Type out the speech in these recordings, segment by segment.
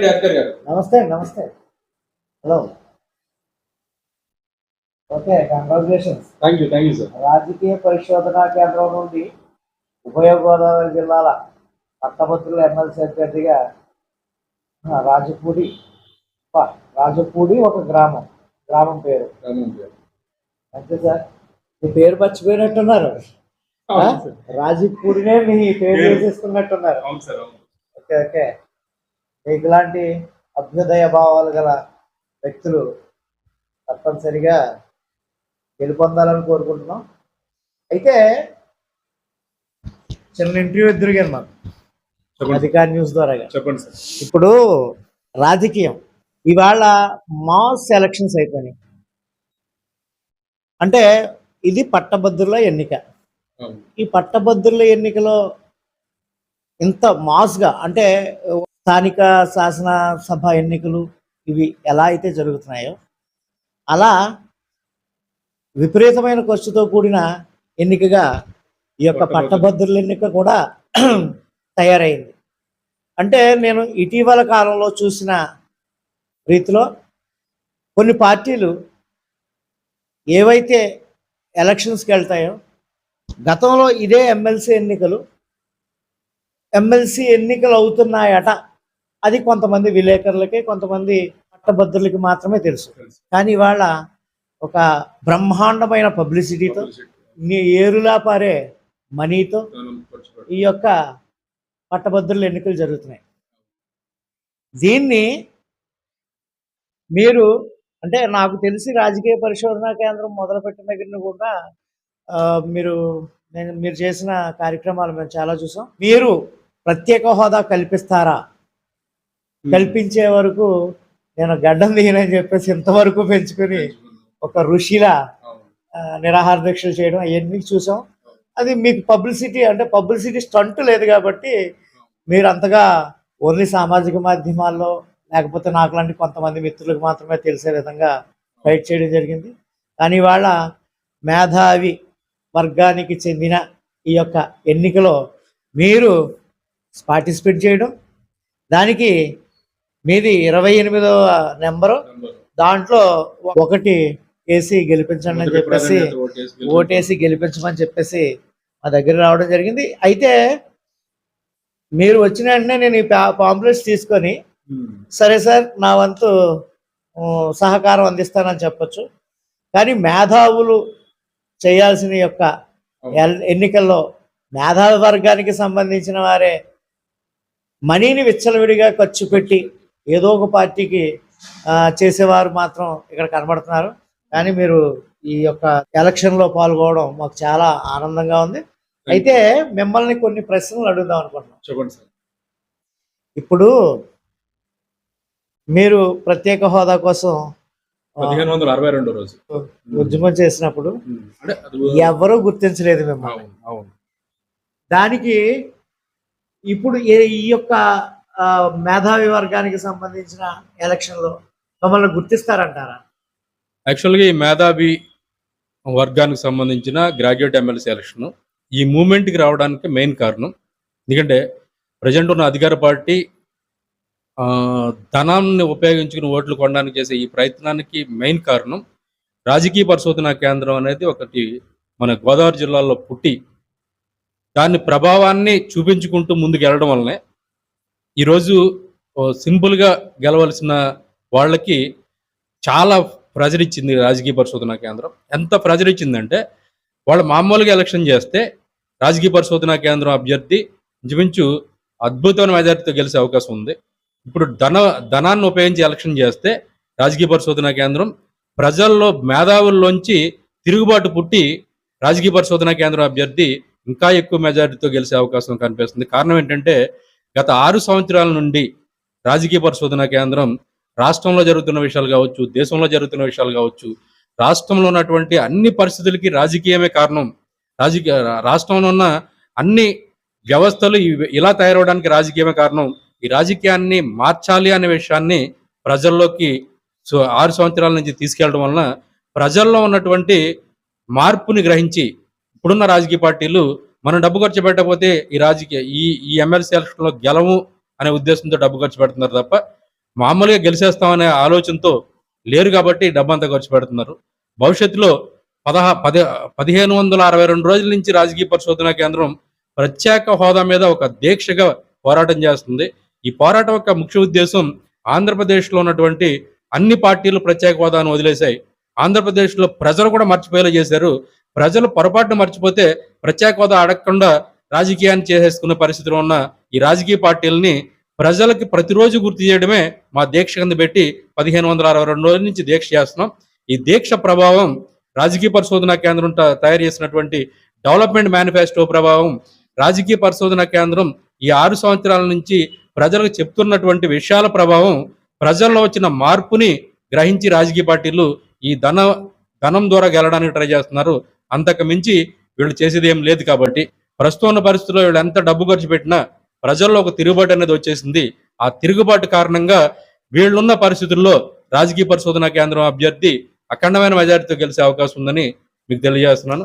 అండి అద్కర్ గారు. నమస్తే అండి నమస్తే. Hello okay congratulations thank you thank you sir రాజకీయ పరిశోధనా కేంద్రం నుండి ఉభయ గోదావరి జిల్లాల పట్టభద్రుల ఎమ్మెల్సీ అభ్యర్థిగా రాజపూడి రాజపూడి ఒక గ్రామం గ్రామం పేరు. అంతే సార్. మీ పేరు మర్చిపోయినట్టున్నారు. రాజపూడినే మీ పేరు వేసేసుకున్నట్టున్నారు. అవును సార్ ఓకే ఓకే ఇలాంటి అభ్యుదయ భావాలు గల వ్యక్తులు తప్పనిసరిగా గెలుపొందాలని కోరుకుంటున్నాం. అయితే చిన్న ఇంటర్వ్యూ ఎదురుగాను మాకు అధికార న్యూస్ ద్వారా చెప్పండి సార్. ఇప్పుడు రాజకీయం. ఇవాళ మాస్ ఎలక్షన్స్ అయిపోయినాయి. అంటే ఇది పట్టభద్రుల ఎన్నిక. ఈ పట్టభద్రుల ఎన్నికలో ఇంత మాస్గా అంటే స్థానిక శాసనసభ ఎన్నికలు ఇవి ఎలా అయితే జరుగుతున్నాయో అలా విపరీతమైన ఖర్చుతో కూడిన ఎన్నికగా ఈ యొక్క పట్టభద్రుల ఎన్నిక కూడా తయారైంది. అంటే నేను ఇటీవల కాలంలో చూసిన రీతిలో కొన్ని పార్టీలు ఏవైతే ఎలక్షన్స్కి వెళ్తాయో గతంలో ఇదే ఎమ్మెల్సీ ఎన్నికలు ఎమ్మెల్సీ ఎన్నికలు అవుతున్నాయట అది కొంతమంది విలేకరులకి కొంతమంది పట్టభద్రులకి మాత్రమే తెలుసు. కానీ ఇవాళ ఒక బ్రహ్మాండమైన పబ్లిసిటీతో నీ ఏరులా పారే మనీతో. ఈ యొక్క పట్టభద్రుల ఎన్నికలు జరుగుతున్నాయి. దీన్ని మీరు అంటే నాకు తెలిసి రాజకీయ పరిశోధనా కేంద్రం మొదలుపెట్టిన దగ్గర కూడా ఆ, మీరు నేను మీరు చేసిన కార్యక్రమాలు మేము చాలా చూసాం. మీరు ప్రత్యేక హోదా కల్పిస్తారా? కల్పించే వరకు నేను గడ్డం దిగినని చెప్పేసి ఇంతవరకు పెంచుకొని ఒక ఋషిలా నిరాహార దీక్షలు చేయడం అవన్నీ చూసాం. అది మీకు పబ్లిసిటీ అంటే పబ్లిసిటీ స్టంట్ లేదు కాబట్టి మీరు అంతగా ఓన్లీ సామాజిక మాధ్యమాల్లో లేకపోతే నాకు లాంటి కొంతమంది మిత్రులకు మాత్రమే తెలిసే విధంగా ఫైట్ చేయడం జరిగింది. కానీ వాళ్ళ మేధావి వర్గానికి చెందిన ఈ యొక్క ఎన్నికలో మీరు పార్టిసిపేట్ చేయడం దానికి మీది ఇరవై ఎనిమిదవ నెంబరు. దాంట్లో ఒకటి వేసి గెలిపించండి అని చెప్పేసి ఓటేసి గెలుపు. ఓటేసి గెలిపించమని చెప్పేసి మా దగ్గర రావడం జరిగింది అయితే మీరు వచ్చిన వెంటనే నేను ఈ పాంప్లెట్స్ తీసుకొని. సరే సార్ నా వంతు సహకారం అందిస్తానని చెప్పొచ్చు కానీ మేధావులు చేయాల్సిన యొక్క ఎన్నికల్లో మేధావి వర్గానికి సంబంధించిన వారే మనీని విచ్చలవిడిగా ఖర్చు పెట్టి ఏదో ఒక పార్టీకి చేసేవారు మాత్రం ఇక్కడ కనబడుతున్నారు. కానీ మీరు ఈ యొక్క ఎలక్షన్లో పాల్గొనడం మాకు చాలా ఆనందంగా ఉంది. అయితే మిమ్మల్ని కొన్ని ప్రశ్నలు అడుగుదాం అనుకుంటున్నాం. చెప్పండి సార్. ఇప్పుడు మీరు ప్రత్యేక హోదా కోసం పదిహేను వందల అరవై రెండో రోజు. ఉద్యమం చేసినప్పుడు ఎవరూ గుర్తించలేదు మిమ్మల్ని. దానికి ఇప్పుడు ఈ యొక్క మేధావి వర్గానికి సంబంధించిన ఎలక్షన్లో మమ్మల్ని గుర్తిస్తారంటారా? యాక్చువల్గా ఈ మేధావి వర్గానికి సంబంధించిన గ్రాడ్యుయేట్ ఎమ్మెల్సీ ఎలక్షన్ ఈ మూమెంట్కి రావడానికి మెయిన్ కారణం. ఎందుకంటే ప్రజెంట్ ఉన్న అధికార పార్టీ ఆ, ధనాన్ని ఉపయోగించుకుని ఓట్లు కొనడానికి చేసే ఈ ప్రయత్నానికి మెయిన్ కారణం రాజకీయ పరిశోధన కేంద్రం అనేది ఒకటి మన గోదావరి జిల్లాలో పుట్టి దాని ప్రభావాన్ని చూపించుకుంటూ ముందుకు వెళ్ళడం వల్లనే ఈరోజు సింపుల్గా గెలవలసిన వాళ్ళకి చాలా ప్రెజర్ ఇచ్చింది రాజకీయ పరిశోధన కేంద్రం. ఎంత ప్రెజర్ ఇచ్చిందంటే వాళ్ళు మామూలుగా ఎలక్షన్ చేస్తే రాజకీయ పరిశోధన కేంద్రం అభ్యర్థి ఇంచుమించు అద్భుతమైన మెజారిటీతో గెలిచే అవకాశం ఉంది. ఇప్పుడు ధన ధనాన్ని ఉపయోగించి ఎలక్షన్ చేస్తే రాజకీయ పరిశోధన కేంద్రం ప్రజల్లో మేధావుల్లోంచి తిరుగుబాటు పుట్టి రాజకీయ పరిశోధన కేంద్రం అభ్యర్థి ఇంకా ఎక్కువ మెజారిటీతో గెలిచే అవకాశం కనిపిస్తుంది. కారణం ఏంటంటే గత ఆరు సంవత్సరాల నుండి రాజకీయ పరిశోధన కేంద్రం రాష్ట్రంలో జరుగుతున్న విషయాలు కావచ్చు దేశంలో జరుగుతున్న విషయాలు కావచ్చు రాష్ట్రంలో ఉన్నటువంటి అన్ని పరిస్థితులకి రాజకీయమే కారణం. రాజకీయ రాష్ట్రంలో ఉన్న అన్ని వ్యవస్థలు ఇలా తయారవడానికి రాజకీయమే కారణం. ఈ రాజకీయాన్ని మార్చాలి అనే విషయాన్ని ప్రజల్లోకి సో ఆరు సంవత్సరాల నుంచి తీసుకెళ్ళడం వలన ప్రజల్లో ఉన్నటువంటి మార్పుని గ్రహించి ఇప్పుడున్న రాజకీయ పార్టీలు మనం డబ్బు ఖర్చు పెట్టకపోతే ఈ రాజకీయ ఈ ఈ ఎమ్మెల్సీ ఎలక్షన్లో గెలవు అనే ఉద్దేశంతో డబ్బు ఖర్చు పెడుతున్నారు తప్ప మామూలుగా గెలిచేస్తామనే ఆలోచనతో లేరు కాబట్టి డబ్బు అంతా ఖర్చు పెడుతున్నారు. భవిష్యత్తులో పదహా పది పదిహేను వందల అరవై రెండు రోజుల నుంచి రాజకీయ పరిశోధన కేంద్రం ప్రత్యేక హోదా మీద ఒక దీక్షగా పోరాటం చేస్తుంది. ఈ పోరాటం యొక్క ముఖ్య ఉద్దేశం ఆంధ్రప్రదేశ్లో ఉన్నటువంటి అన్ని పార్టీలు ప్రత్యేక హోదాను వదిలేశాయి. ఆంధ్రప్రదేశ్లో ప్రజలు కూడా మర్చిపోయేలా చేశారు. ప్రజలు పొరపాటును మర్చిపోతే ప్రత్యేక హోదా అడగకుండా రాజకీయాన్ని చేసేసుకునే పరిస్థితిలో ఉన్న ఈ రాజకీయ పార్టీలని ప్రజలకి ప్రతిరోజు గుర్తు చేయడమే మా దీక్ష కింద పెట్టి పదిహేను వందల అరవై రెండు రోజుల నుంచి దీక్ష చేస్తున్నాం. ఈ దీక్ష ప్రభావం రాజకీయ పరిశోధన కేంద్రం తయారు చేసినటువంటి డెవలప్మెంట్ మేనిఫెస్టో ప్రభావం రాజకీయ పరిశోధన కేంద్రం ఈ ఆరు సంవత్సరాల నుంచి ప్రజలకు చెప్తున్నటువంటి విషయాల ప్రభావం ప్రజల్లో వచ్చిన మార్పుని గ్రహించి రాజకీయ పార్టీలు ఈ ధన ధనం ద్వారా గెలడానికి ట్రై చేస్తున్నారు. అంతకు మించి వీళ్ళు చేసేది ఏం లేదు కాబట్టి ప్రస్తుతం ఉన్న పరిస్థితుల్లో వీళ్ళు ఎంత డబ్బు ఖర్చు పెట్టినా ప్రజల్లో ఒక తిరుగుబాటు అనేది వచ్చేసింది. ఆ తిరుగుబాటు కారణంగా వీళ్ళున్న పరిస్థితుల్లో రాజకీయ పరిశోధన కేంద్రం అభ్యర్థి అఖండమైన మెజారిటీతో గెలిచే అవకాశం ఉందని మీకు తెలియజేస్తున్నాను.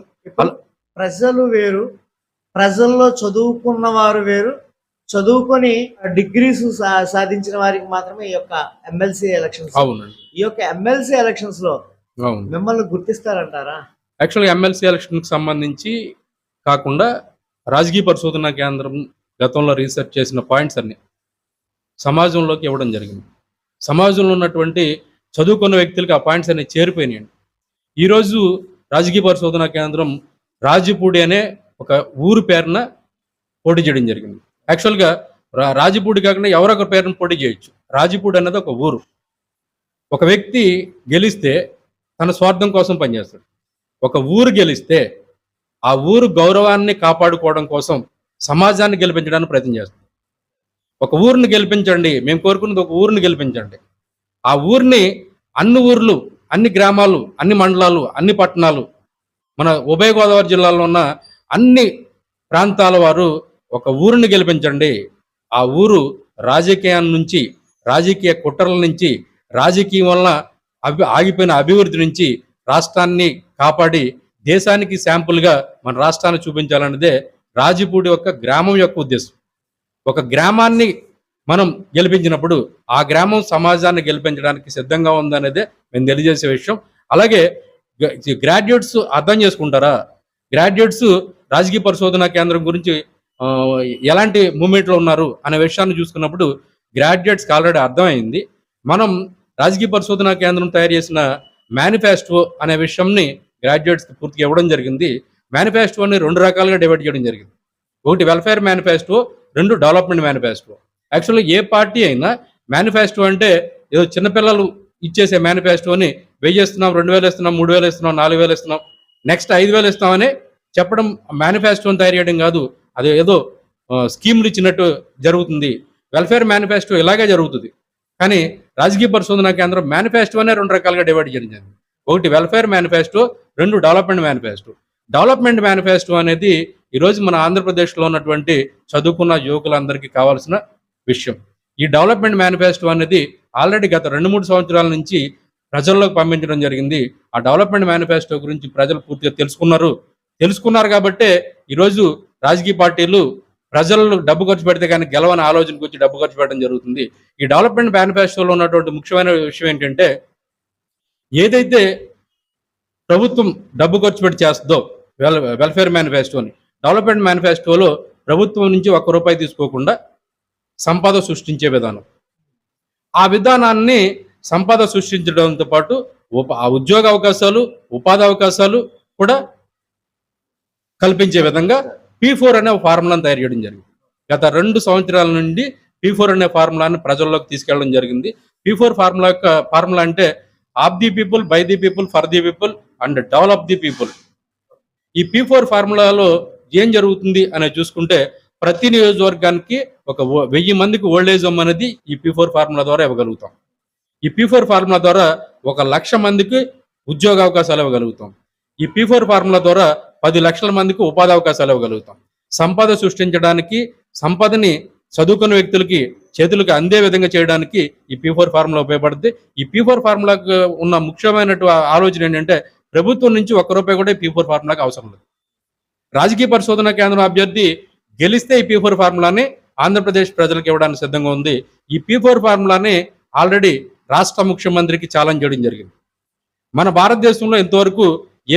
ప్రజలు వేరు ప్రజల్లో చదువుకున్న వారు వేరు చదువుకొని డిగ్రీస్ సాధించిన వారికి మాత్రమే ఈ యొక్క ఎమ్మెల్సీ ఎలక్షన్స్. ఈ యొక్క ఎమ్మెల్సీ ఎలక్షన్స్లో మిమ్మల్ని గుర్తిస్తారంటారా? యాక్చువల్గా ఎమ్మెల్సీ ఎలక్షన్కి సంబంధించి కాకుండా రాజకీయ పరిశోధన కేంద్రం గతంలో రీసెర్చ్ చేసిన పాయింట్స్ అన్ని సమాజంలోకి ఇవ్వడం జరిగింది. సమాజంలో ఉన్నటువంటి చదువుకున్న వ్యక్తులకి ఆ పాయింట్స్ అన్ని చేరిపోయినాయండి ఈరోజు రాజకీయ పరిశోధన కేంద్రం రాజపూడి అనే ఒక ఊరు పేరున పోటీ చేయడం జరిగింది. యాక్చువల్గా రా రాజపూడి కాకుండా ఎవరొకరి పేరున పోటీ చేయొచ్చు. రాజపూడి అనేది ఒక ఊరు. ఒక వ్యక్తి గెలిస్తే తన స్వార్థం కోసం పనిచేస్తాడు. ఒక ఊరు గెలిస్తే ఆ ఊరు గౌరవాన్ని కాపాడుకోవడం కోసం సమాజాన్ని గెలిపించడానికి ప్రయత్నం చేస్తాం. ఒక ఊరిని గెలిపించండి మేము కోరుకున్నది ఒక ఊరిని గెలిపించండి. ఆ ఊరిని అన్ని ఊర్లు అన్ని గ్రామాలు అన్ని మండలాలు అన్ని పట్టణాలు మన ఉభయ గోదావరి జిల్లాలో ఉన్న అన్ని ప్రాంతాల వారు ఒక ఊరిని గెలిపించండి. ఆ ఊరు రాజకీయాల నుంచి రాజకీయ కుట్రల నుంచి రాజకీయం వలన అభి ఆగిపోయిన అభివృద్ధి నుంచి రాష్ట్రాన్ని కాపాడి దేశానికి శాంపుల్గా మన రాష్ట్రాన్ని చూపించాలన్నదే రాజపూడి యొక్క గ్రామం యొక్క ఉద్దేశం. ఒక గ్రామాన్ని మనం గెలిపించినప్పుడు ఆ గ్రామం సమాజాన్ని గెలిపించడానికి సిద్ధంగా ఉందనేదే మేము తెలియజేసే విషయం. అలాగే గ్రాడ్యుయేట్స్ అర్థం చేసుకుంటారా? గ్రాడ్యుయేట్స్ రాజకీయ పరిశోధన కేంద్రం గురించి ఎలాంటి మూమెంట్లో ఉన్నారు అనే విషయాన్ని చూసుకున్నప్పుడు గ్రాడ్యుయేట్స్కి ఆల్రెడీ అర్థమైంది. మనం రాజకీయ పరిశోధన కేంద్రం తయారు చేసిన మేనిఫెస్టో అనే విషయంని గ్రాడ్యుయేట్స్కి పూర్తిగా ఇవ్వడం జరిగింది. మేనిఫెస్టోని రెండు రకాలుగా డివైడ్ చేయడం జరిగింది. ఒకటి వెల్ఫేర్ మేనిఫెస్టో రెండు డెవలప్మెంట్ మేనిఫెస్టో యాక్చువల్లీ ఏ పార్టీ అయినా మేనిఫెస్టో అంటే ఏదో చిన్నపిల్లలు ఇచ్చేసే మేనిఫెస్టోని వెయ్యి ఇస్తున్నాం రెండు వేలు ఇస్తున్నాం మూడు వేలు ఇస్తున్నాం నాలుగు వేలు ఇస్తున్నాం నెక్స్ట్ ఐదు వేలు ఇస్తామని చెప్పడం మేనిఫెస్టోని తయారు చేయడం కాదు. అది ఏదో స్కీములు ఇచ్చినట్టు జరుగుతుంది. వెల్ఫేర్ మేనిఫెస్టో ఇలాగే జరుగుతుంది. కానీ రాజకీయ పరిశోధన కేంద్రం మేనిఫెస్టోనే రెండు రకాలుగా డివైడ్ చేయడం జరిగింది. ఒకటి వెల్ఫేర్ మేనిఫెస్టో రెండు డెవలప్మెంట్ మేనిఫెస్టో. డెవలప్మెంట్ మేనిఫెస్టో అనేది ఈరోజు మన ఆంధ్రప్రదేశ్లో ఉన్నటువంటి చదువుకున్న యువకులందరికీ కావాల్సిన విషయం. ఈ డెవలప్మెంట్ మేనిఫెస్టో అనేది ఆల్రెడీ గత రెండు మూడు సంవత్సరాల నుంచి ప్రజల్లోకి పంపించడం జరిగింది. ఆ డెవలప్మెంట్ మేనిఫెస్టో గురించి ప్రజలు పూర్తిగా తెలుసుకున్నారు. తెలుసుకున్నారు కాబట్టే ఈరోజు రాజకీయ పార్టీలు ప్రజలు డబ్బు ఖర్చు పెడితే కానీ గెలవని ఆలోచనకు వచ్చి డబ్బు ఖర్చు పెట్టడం జరుగుతుంది. ఈ డెవలప్మెంట్ మేనిఫెస్టోలో ఉన్నటువంటి ముఖ్యమైన విషయం ఏంటంటే ఏదైతే ప్రభుత్వం డబ్బు ఖర్చు పెట్టి చేస్తుందో వెల్ వెల్ఫేర్ మేనిఫెస్టోని డెవలప్మెంట్ మేనిఫెస్టోలో ప్రభుత్వం నుంచి ఒక్క రూపాయి తీసుకోకుండా సంపద సృష్టించే విధానం. ఆ విధానాన్ని సంపద సృష్టించడంతో పాటు ఉప ఆ ఉద్యోగ అవకాశాలు ఉపాధి అవకాశాలు కూడా కల్పించే విధంగా పీ ఫోర్ అనే ఫార్ములాను తయారు చేయడం జరిగింది. గత రెండు సంవత్సరాల నుండి పీ ఫోర్ అనే ఫార్ములాని ప్రజల్లోకి తీసుకెళ్ళడం జరిగింది. పీ ఫోర్ ఫార్ములా యొక్క ఫార్ములా అంటే of the people by the people for the people and develop the people ఈ పీ ఫోర్ ఫార్ములాలో ఏం జరుగుతుంది అనేది చూసుకుంటే ప్రతి నియోజకవర్గానికి ఒక వెయ్యి మందికి ఓల్డ్ ఏజ్ హోమ్ అనేది ఈ పీ ఫోర్ ఫార్ములా ద్వారా ఇవ్వగలుగుతాం. ఈ పీ ఫోర్ ఫార్ములా ద్వారా ఒక లక్ష మందికి ఉద్యోగ అవకాశాలు ఇవ్వగలుగుతాం. ఈ పీ ఫోర్ ఫార్ములా ద్వారా పది లక్షల మందికి ఉపాధి అవకాశాలు ఇవ్వగలుగుతాం. సంపద సృష్టించడానికి సంపదని చదువుకున్న వ్యక్తులకి చేతులకు అందే విధంగా చేయడానికి ఈ పీ ఫోర్ ఫార్ములా ఉపయోగపడుతుంది ఈ పీ ఫోర్ ఫార్ములాకు ఉన్న ముఖ్యమైన ఆలోచన ఏంటంటే ప్రభుత్వం నుంచి ఒక్క రూపాయి కూడా పీ ఫోర్ ఫార్ములాకి అవసరం లేదు. రాజకీయ పరిశోధన కేంద్రం అభ్యర్థి గెలిస్తే ఈ పీ ఫోర్ ఫార్ములాని ఆంధ్రప్రదేశ్ ప్రజలకు ఇవ్వడానికి సిద్ధంగా ఉంది. ఈ పీ ఫోర్ ఫార్ములాని ఆల్రెడీ రాష్ట్ర ముఖ్యమంత్రికి ఛాలెంజ్ చేయడం జరిగింది. మన భారతదేశంలో ఇంతవరకు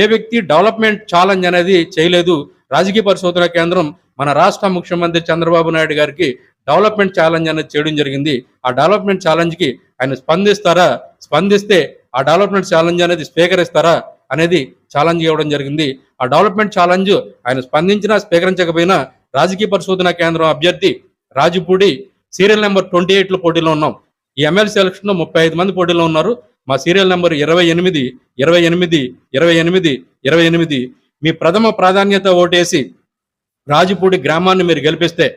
ఏ వ్యక్తి డెవలప్మెంట్ ఛాలెంజ్ అనేది చేయలేదు. రాజకీయ పరిశోధన కేంద్రం మన రాష్ట్ర ముఖ్యమంత్రి చంద్రబాబు నాయుడు గారికి డెవలప్మెంట్ ఛాలెంజ్ అనేది చేయడం జరిగింది. ఆ డెవలప్మెంట్ ఛాలెంజ్కి ఆయన స్పందిస్తారా? స్పందిస్తే ఆ డెవలప్మెంట్ ఛాలెంజ్ అనేది స్వీకరిస్తారా? అనేది ఛాలెంజ్ ఇవ్వడం జరిగింది. ఆ డెవలప్మెంట్ ఛాలెంజ్ ఆయన స్పందించినా స్వీకరించకపోయినా రాజకీయ పరిశోధన కేంద్రం అభ్యర్థి రాజుపూడి సీరియల్ నెంబర్ ట్వంటీ ఎయిట్లో పోటీలో ఉన్నాం. ఈ ఎమ్మెల్సీ ఎలక్షన్లో ముప్పై ఐదు మంది పోటీలో ఉన్నారు. మా సీరియల్ నెంబర్ ఇరవై ఎనిమిది ఇరవై ఎనిమిది ఇరవై ఎనిమిది ఇరవై ఎనిమిది. మీ ప్రథమ ప్రాధాన్యత ఓటేసి రాజుపూడి గ్రామాన్ని మీరు గెలిపిస్తే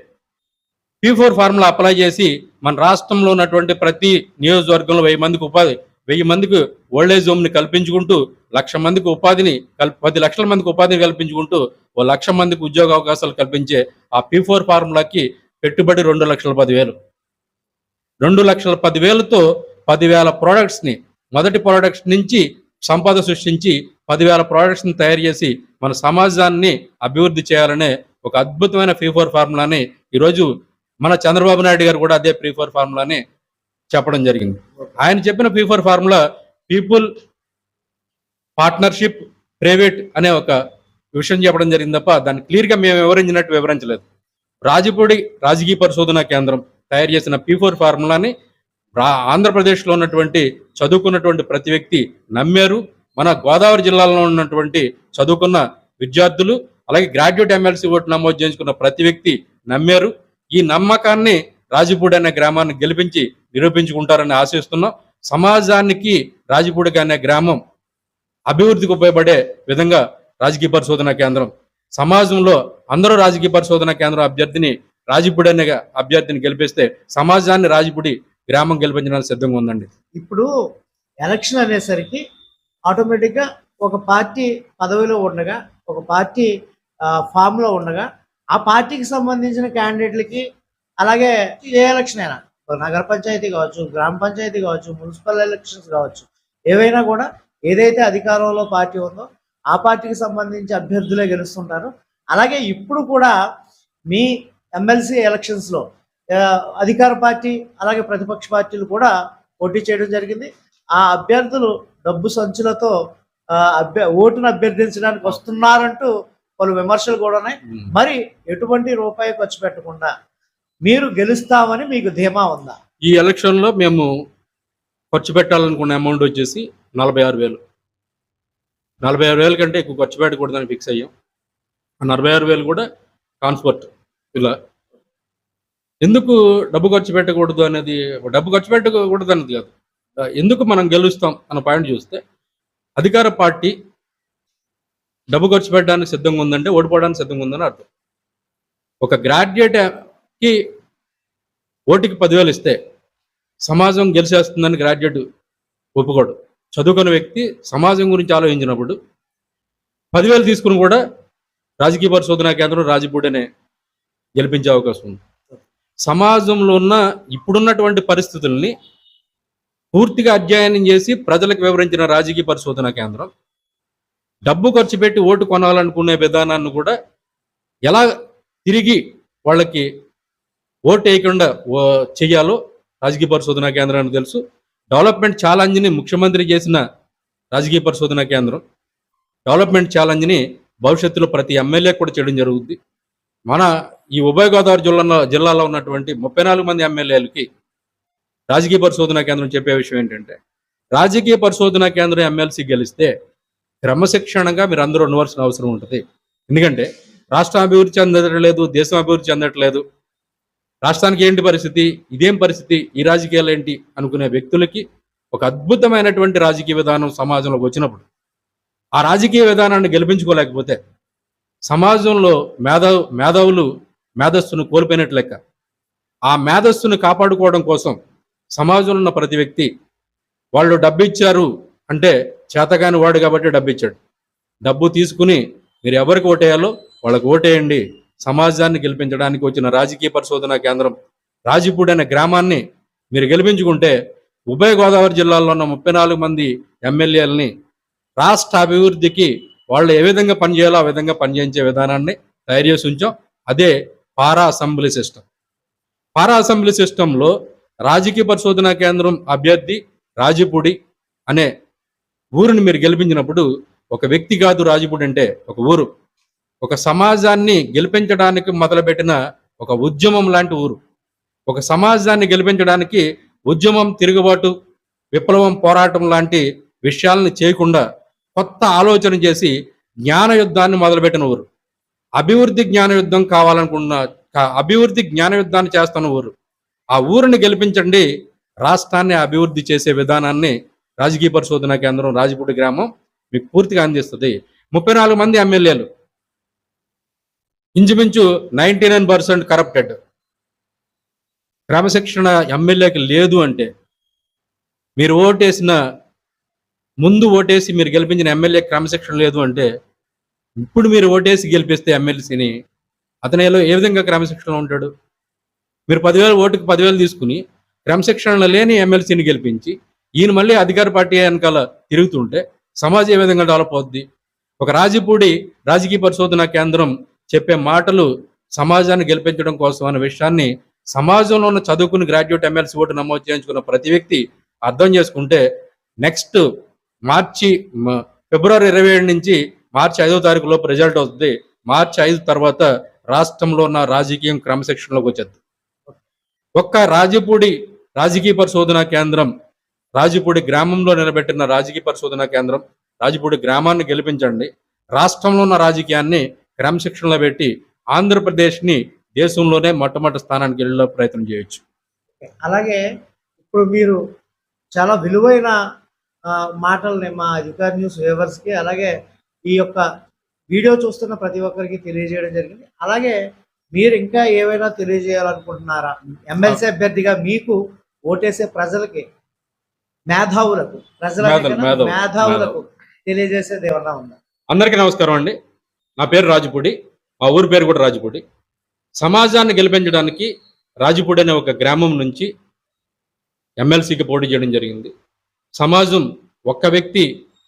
పీ ఫోర్ ఫార్ములా అప్లై చేసి మన రాష్ట్రంలో ఉన్నటువంటి ప్రతి నియోజకవర్గంలో వెయ్యి మందికి ఉపాధి వెయ్యి మందికి ఓల్డేజ్ హోమ్ని కల్పించుకుంటూ లక్ష మందికి ఉపాధిని కల్ పది లక్షల మందికి ఉపాధిని కల్పించుకుంటూ ఓ లక్ష మందికి ఉద్యోగ అవకాశాలు కల్పించే ఆ పీ ఫోర్ ఫార్ములాకి పెట్టుబడి రెండు లక్షల పదివేలు. రెండు లక్షల పదివేలతో పదివేల ప్రోడక్ట్స్ని మొదటి ప్రోడక్ట్స్ నుంచి సంపద సృష్టించి పదివేల ప్రోడక్ట్స్ని తయారు చేసి మన సమాజాన్ని అభివృద్ధి చేయాలనే ఒక అద్భుతమైన ఫీఫోర్ ఫోర్ ఫార్ములాని ఈరోజు మన చంద్రబాబు నాయుడు గారు కూడా అదే ఫ్రీ ఫోర్ ఫార్ములాని చెప్పడం జరిగింది. ఆయన చెప్పిన free four formula people partnership private అనే ఒక విషయం చెప్పడం జరిగింది తప్ప దాన్ని క్లియర్గా మేము వివరించినట్టు వివరించలేదు. రాజపూడి రాజకీయ పరిశోధన కేంద్రం తయారు చేసిన పీ ఫోర్ ఫార్ములాని ఆంధ్రప్రదేశ్లో ఉన్నటువంటి చదువుకున్నటువంటి ప్రతి వ్యక్తి నమ్మారు. మన గోదావరి జిల్లాలో ఉన్నటువంటి చదువుకున్న విద్యార్థులు అలాగే గ్రాడ్యుయేట్ ఎమ్మెల్సీ ఓటు నమోదు చేయించుకున్న ప్రతి వ్యక్తి నమ్మారు. ఈ నమ్మకాన్ని రాజపూడి అనే గ్రామాన్ని గెలిపించి నిరూపించుకుంటారని ఆశిస్తున్నాం. సమాజానికి రాజపూడికి అనే గ్రామం అభివృద్ధికి ఉపయోగపడే విధంగా రాజకీయ పరిశోధన కేంద్రం సమాజంలో అందరూ రాజకీయ పరిశోధన కేంద్రం అభ్యర్థిని రాజపూడి అనే అభ్యర్థిని గెలిపిస్తే సమాజాన్ని రాజపూడి గ్రామం గెలిపించడానికి సిద్ధంగా ఉందండి. ఇప్పుడు ఎలక్షన్ అనేసరికి ఆటోమేటిక్గా ఒక పార్టీ పదవిలో ఉండగా ఒక పార్టీ ఫామ్లో ఉండగా ఆ పార్టీకి సంబంధించిన క్యాండిడేట్లకి అలాగే ఏ ఎలక్షన్ అయినా నగర పంచాయతీ కావచ్చు గ్రామ పంచాయతీ కావచ్చు మున్సిపల్ ఎలక్షన్స్ కావచ్చు ఏవైనా కూడా ఏదైతే అధికారంలో పార్టీ ఉందో ఆ పార్టీకి సంబంధించి అభ్యర్థులే గెలుస్తుంటారు. అలాగే ఇప్పుడు కూడా మీ ఎమ్మెల్సీ ఎలక్షన్స్లో అధికార పార్టీ అలాగే ప్రతిపక్ష పార్టీలు కూడా పోటీ చేయడం జరిగింది. ఆ అభ్యర్థులు డబ్బు సంచులతో అభ్య ఓటును అభ్యర్థించడానికి వస్తున్నారంటూ పలు విమర్శలు కూడా ఉన్నాయి. మరి ఎటువంటి రూపాయి ఖర్చు పెట్టకుండా మీరు గెలుస్తామని మీకు ధీమా ఉందా? ఈ ఎలక్షన్లో మేము ఖర్చు పెట్టాలనుకున్న అమౌంట్ వచ్చేసి నలభై ఆరు వేలు. నలభై ఆరు వేల కంటే ఎక్కువ ఖర్చు పెట్టకూడదని ఫిక్స్ అయ్యాం. నలభై ఆరు వేలు కూడా ట్రాన్స్పోర్ట్ ఇలా. ఎందుకు డబ్బు ఖర్చు పెట్టకూడదు అనేది డబ్బు ఖర్చు పెట్టకూడదు అనేది కాదు. ఎందుకు మనం గెలుస్తాం అన్న పాయింట్ చూస్తే అధికార పార్టీ డబ్బు ఖర్చు పెట్టడానికి సిద్ధంగా ఉందంటే ఓడిపోవడానికి సిద్ధంగా ఉందని అర్థం. ఒక గ్రాడ్యుయేట్కి ఓటుకి పదివేలు ఇస్తే సమాజం గెలిచేస్తుందని గ్రాడ్యుయేట్ ఒప్పుకోడు. చదువుకున్న వ్యక్తి సమాజం గురించి ఆలోచించినప్పుడు పదివేలు తీసుకుని కూడా రాజకీయ పరిశోధనా కేంద్రం రాజపూడనే గెలిపించే అవకాశం ఉంది. సమాజంలో ఉన్న ఇప్పుడున్నటువంటి పరిస్థితుల్ని పూర్తిగా అధ్యయనం చేసి ప్రజలకు వివరించిన రాజకీయ పరిశోధనా కేంద్రం డబ్బు ఖర్చు పెట్టి ఓటు కొనాలనుకునే విధానాన్ని కూడా ఎలా తిరిగి వాళ్ళకి ఓటు వేయకుండా ఓ- రాజకీయ పరిశోధన కేంద్రానికి తెలుసు. డెవలప్మెంట్ ఛాలెంజ్ని ముఖ్యమంత్రి చేసిన రాజకీయ పరిశోధన కేంద్రం. డెవలప్మెంట్ ఛాలెంజ్ని భవిష్యత్తులో ప్రతి ఎమ్మెల్యే కూడా చేయడం జరుగుతుంది మన ఈ ఉభయ గోదావరి జిల్లాలో జిల్లాలో ఉన్నటువంటి ముప్పై నాలుగు మంది ఎమ్మెల్యేలకి రాజకీయ పరిశోధన కేంద్రం చెప్పే విషయం ఏంటంటే రాజకీయ పరిశోధనా కేంద్రం ఎమ్మెల్సీ గెలిస్తే క్రమశిక్షణగా మీరు అందరూ ఉండవలసిన అవసరం ఉంటుంది. ఎందుకంటే రాష్ట్రం అభివృద్ధి చెందట్లేదు దేశం అభివృద్ధి చెందట్లేదు. రాష్ట్రానికి ఏంటి పరిస్థితి? ఇదేం పరిస్థితి? ఈ రాజకీయాలు ఏంటి? అనుకునే వ్యక్తులకి ఒక అద్భుతమైనటువంటి రాజకీయ విధానం సమాజంలోకి వచ్చినప్పుడు ఆ రాజకీయ విధానాన్ని గెలిపించుకోలేకపోతే సమాజంలో మేధా మేధావులు మేధస్సును కోల్పోయినట్లు లెక్క ఆ మేధస్సును కాపాడుకోవడం కోసం సమాజంలో ఉన్న ప్రతి వ్యక్తి వాళ్ళు డబ్బు ఇచ్చారు అంటే చేతగాని వాడు కాబట్టి డబ్బు ఇచ్చాడు డబ్బు తీసుకుని మీరు ఎవరికి ఓటేయాలో వాళ్ళకి ఓటేయండి. సమాజాన్ని గెలిపించడానికి వచ్చిన రాజకీయ పరిశోధన కేంద్రం రాజీపూడి అనే గ్రామాన్ని మీరు గెలిపించుకుంటే ఉభయ గోదావరి జిల్లాలో ఉన్న ముప్పై నాలుగు మంది ఎమ్మెల్యేలని రాష్ట్ర అభివృద్ధికి వాళ్ళు ఏ విధంగా పనిచేయాలో ఆ విధంగా పనిచేయించే విధానాన్ని తయారు చేసి ఉంచాం అదే para assembly system. Para assembly సిస్టంలో రాజకీయ పరిశోధనా కేంద్రం అభ్యర్థి రాజపూడి అనే ఊరిని మీరు గెలిపించినప్పుడు ఒక వ్యక్తి కాదు రాజపూడి అంటే ఒక ఊరు. ఒక సమాజాన్ని గెలిపించడానికి మొదలుపెట్టిన ఒక ఉద్యమం లాంటి ఊరు. ఒక సమాజాన్ని గెలిపించడానికి ఉద్యమం తిరుగుబాటు విప్లవం పోరాటం లాంటి విషయాలను చేయకుండా కొత్త ఆలోచన చేసి జ్ఞాన యుద్ధాన్ని మొదలుపెట్టిన ఊరు. అభివృద్ధి జ్ఞాన యుద్ధం కావాలనుకున్న అభివృద్ధి జ్ఞాన యుద్ధాన్ని చేస్తున్న ఊరు. ఆ ఊరిని గెలిపించండి రాష్ట్రాన్ని అభివృద్ధి చేసే విధానాన్ని రాజకీయ పరిశోధన కేంద్రం రాజపూడి గ్రామం మీకు పూర్తిగా అందిస్తుంది. ముప్పై నాలుగు మంది ఎమ్మెల్యేలు. ఇంచుమించు నైన్టీ నైన్ పర్సెంట్ కరప్టెడ్. క్రమశిక్షణ ఎమ్మెల్యేకి లేదు అంటే మీరు ఓటేసిన ముందు ఓటేసి మీరు గెలిపించిన ఎమ్మెల్యే క్రమశిక్షణ లేదు అంటే ఇప్పుడు మీరు ఓటేసి గెలిపిస్తే ఎమ్మెల్సీని అతనిలో ఏ విధంగా క్రమశిక్షణలో ఉంటాడు? మీరు పదివేలు ఓటుకు పదివేలు తీసుకుని క్రమశిక్షణ లేని ఎమ్మెల్సీని గెలిపించి ఈయన మళ్ళీ అధికార పార్టీ వెనకాల తిరుగుతుంటే సమాజం ఏ విధంగా డెవలప్ అవుద్ది? ఒక రాజపూడి రాజకీయ పరిశోధన కేంద్రం చెప్పే మాటలు సమాజాన్ని గెలిపించడం కోసం అనే విషయాన్ని సమాజంలో ఉన్న చదువుకుని గ్రాడ్యుయేట్ ఎమ్మెల్సీ ఓటు నమోదు చేయించుకున్న ప్రతి వ్యక్తి అర్థం చేసుకుంటే నెక్స్ట్ మార్చి ఫిబ్రవరి ఇరవై ఏడు నుంచి మార్చి ఐదో తారీఖు లోపు రిజల్ట్ అవుతుంది మార్చి ఐదు తర్వాత రాష్ట్రంలో ఉన్న రాజకీయం క్రమశిక్షణలోకి వచ్చేది ఒక్క రాజపూడి రాజకీయ పరిశోధన కేంద్రం రాజపూడి గ్రామంలో నిలబెట్టిన రాజకీయ పరిశోధనా కేంద్రం రాజపూడి గ్రామాన్ని గెలిపించండి. రాష్ట్రంలో ఉన్న రాజకీయాన్ని క్రమశిక్షణలో పెట్టి ఆంధ్రప్రదేశ్ని దేశంలోనే మొట్టమొదటి స్థానానికి వెళ్ళే ప్రయత్నం చేయొచ్చు. అలాగే ఇప్పుడు మీరు చాలా విలువైన మాటల్ని మా అధికార న్యూస్ వ్యూవర్స్కి అలాగే ఈ యొక్క వీడియో చూస్తున్న ప్రతి ఒక్కరికి తెలియజేయడం జరిగింది. అలాగే మీరు ఇంకా ఏవైనా తెలియజేయాలనుకుంటున్నారా? ఎమ్మెల్సీ అభ్యర్థిగా మీకు ఓటేసే ప్రజలకి మేధావులకు మేధావులు, మేధావులకు తెలియజేసేది ఏమన్నా ఉందా? అందరికీ నమస్కారం అండి. నా పేరు రాజపూడి మా ఊరి పేరు కూడా రాజపూడి. సమాజాన్ని గెలిపించడానికి రాజపూడి అనే ఒక గ్రామం నుంచి ఎమ్మెల్సీకి పోటీ చేయడం జరిగింది. సమాజం ఒక్క వ్యక్తి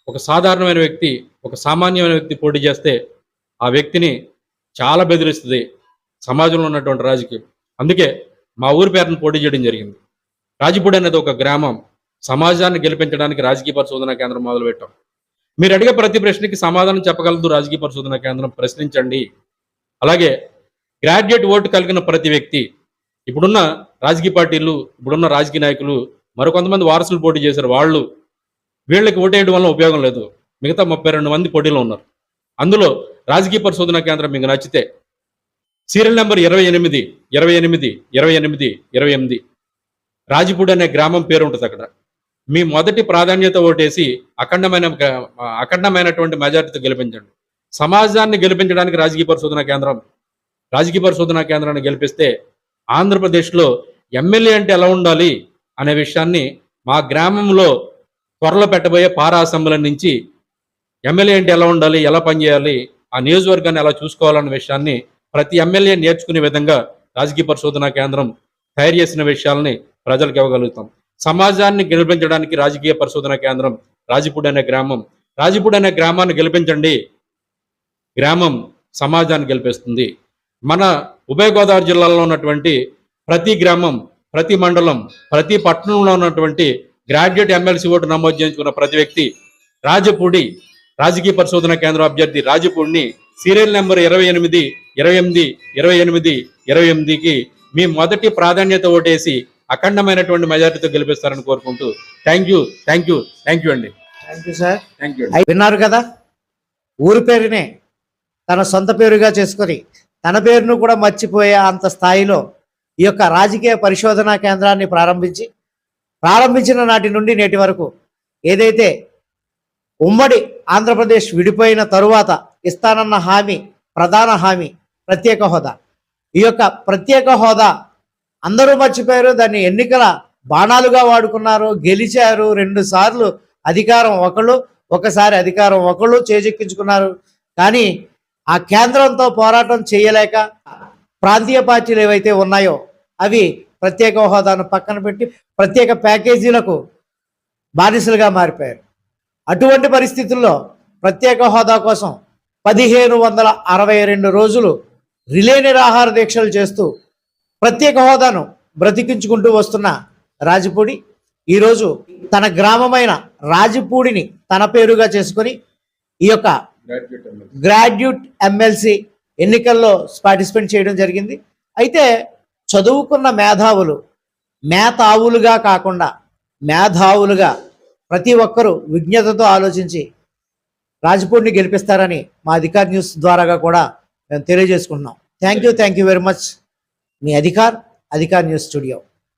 ఒక సాధారణమైన వ్యక్తి ఒక సామాన్యమైన వ్యక్తి పోటీ చేస్తే ఆ వ్యక్తిని చాలా బెదిరిస్తుంది సమాజంలో ఉన్నటువంటి రాజకీయం. అందుకే మా ఊరి పేరును పోటీ చేయడం జరిగింది. రాజపూడి అనేది ఒక గ్రామం. సమాజాన్ని గెలిపించడానికి రాజకీయ పరిశోధన కేంద్రం మొదలుపెట్టాం. మీరు అడిగే ప్రతి ప్రశ్నకి సమాధానం చెప్పగలదు రాజకీయ పరిశోధన కేంద్రం. ప్రశ్నించండి. అలాగే గ్రాడ్యుయేట్ ఓటు కలిగిన ప్రతి వ్యక్తి ఇప్పుడున్న రాజకీయ పార్టీలు ఇప్పుడున్న రాజకీయ నాయకులు మరికొంతమంది వారసులు పోటీ చేశారు. వాళ్ళు వీళ్ళకి ఓటేయడం వల్ల ఉపయోగం లేదు. మిగతా ముప్పై రెండు మంది పోటీలో ఉన్నారు. అందులో రాజకీయ పరిశోధన కేంద్రం మీకు నచ్చితే సీరియల్ నెంబర్ ఇరవై ఎనిమిది ఇరవై ఎనిమిది ఇరవై ఎనిమిది ఇరవై ఎనిమిది రాజపూడి అనే గ్రామం పేరు ఉంటుంది అక్కడ. మీ మొదటి ప్రాధాన్యత ఓటేసి అఖండమైన అఖండమైనటువంటి మెజారిటీతో గెలిపించండి. సమాజాన్ని గెలిపించడానికి రాజకీయ పరిశోధన కేంద్రం రాజకీయ పరిశోధన కేంద్రాన్ని గెలిపిస్తే ఆంధ్రప్రదేశ్లో ఎమ్మెల్యే అంటే ఎలా ఉండాలి అనే విషయాన్ని మా గ్రామంలో త్వరలో పెట్టబోయే పారా అసెంబ్లీ నుంచి ఎమ్మెల్యే అంటే ఎలా ఉండాలి ఎలా పనిచేయాలి ఆ నియోజకవర్గాన్ని ఎలా చూసుకోవాలన్న విషయాన్ని ప్రతి ఎమ్మెల్యే నేర్చుకునే విధంగా రాజకీయ పరిశోధన కేంద్రం తయారు చేసిన విషయాల్ని ప్రజలకు ఇవ్వగలుగుతాం. సమాజాన్ని గెలిపించడానికి రాజకీయ పరిశోధన కేంద్రం రాజపూడి అనే గ్రామం. రాజపూడి అనే గ్రామాన్ని గెలిపించండి. గ్రామం సమాజాన్ని గెలిపిస్తుంది. మన ఉభయ గోదావరి జిల్లాలో ఉన్నటువంటి ప్రతి గ్రామం ప్రతి మండలం ప్రతి పట్టణంలో ఉన్నటువంటి గ్రాడ్యుయేట్ ఎమ్మెల్సీ ఓటు నమోదు చేయించుకున్న ప్రతి వ్యక్తి రాజపూడి రాజకీయ పరిశోధన కేంద్రం అభ్యర్థి రాజపూడిని సీరియల్ నెంబర్ ఇరవై ఎనిమిది ఇరవై ఎనిమిది ఇరవై ఎనిమిది ఇరవై ఎనిమిదికి మీ మొదటి ప్రాధాన్యత ఓటేసి అఖండమైనటువంటి మెజారిటీతో గెలిపిస్తారని కోరుకుంటూ thank you thank you thank you అండి. Thank you sir thank you విన్నారు కదా? ఊరి పేరునే తన సొంత పేరుగా చేసుకొని తన పేరును కూడా మర్చిపోయే అంత స్థాయిలో ఈ యొక్క రాజకీయ పరిశోధనా కేంద్రాన్ని ప్రారంభించి ప్రారంభించిన నాటి నుండి నేటి వరకు ఏదైతే ఉమ్మడి ఆంధ్రప్రదేశ్ విడిపోయిన తరువాత ఇస్తానన్న హామీ ప్రధాన హామీ ప్రత్యేక హోదా. ఈ యొక్క ప్రత్యేక హోదా అందరూ మర్చిపోయారు. దాన్ని ఎన్నికల బాణాలుగా వాడుకున్నారు. గెలిచారు రెండు సార్లు అధికారం ఒకళ్ళు ఒకసారి అధికారం ఒకళ్ళు చేజెక్కించుకున్నారు. కానీ ఆ కేంద్రంతో పోరాటం చేయలేక ప్రాంతీయ పార్టీలు ఏవైతే ఉన్నాయో అవి ప్రత్యేక హోదాను పక్కన పెట్టి ప్రత్యేక ప్యాకేజీలకు బానిసలుగా మారిపోయారు. అటువంటి పరిస్థితుల్లో ప్రత్యేక హోదా కోసం పదిహేను వందల అరవై రెండు రోజులు రిలే నిరాహార దీక్షలు చేస్తూ ప్రత్యేక హోదాను బ్రతికించుకుంటూ వస్తున్న రాజపూడి ఈరోజు తన గ్రామమైన రాజపూడిని తన పేరుగా చేసుకొని ఈ యొక్క గ్రాడ్యుయేట్ ఎమ్మెల్సీ ఎన్నికల్లో పార్టిసిపేట్ చేయడం జరిగింది. అయితే చదువుకున్న మేధావులు మేధావులుగా కాకుండా మేధావులుగా ప్రతి ఒక్కరూ విజ్ఞతతో ఆలోచించి రాజపూడిని గెలిపిస్తారని మా అధికార్ న్యూస్ ద్వారాగా కూడా మేము తెలియజేసుకుంటున్నాం. Thank you thank you very much me Adhikar Adhikar news studio.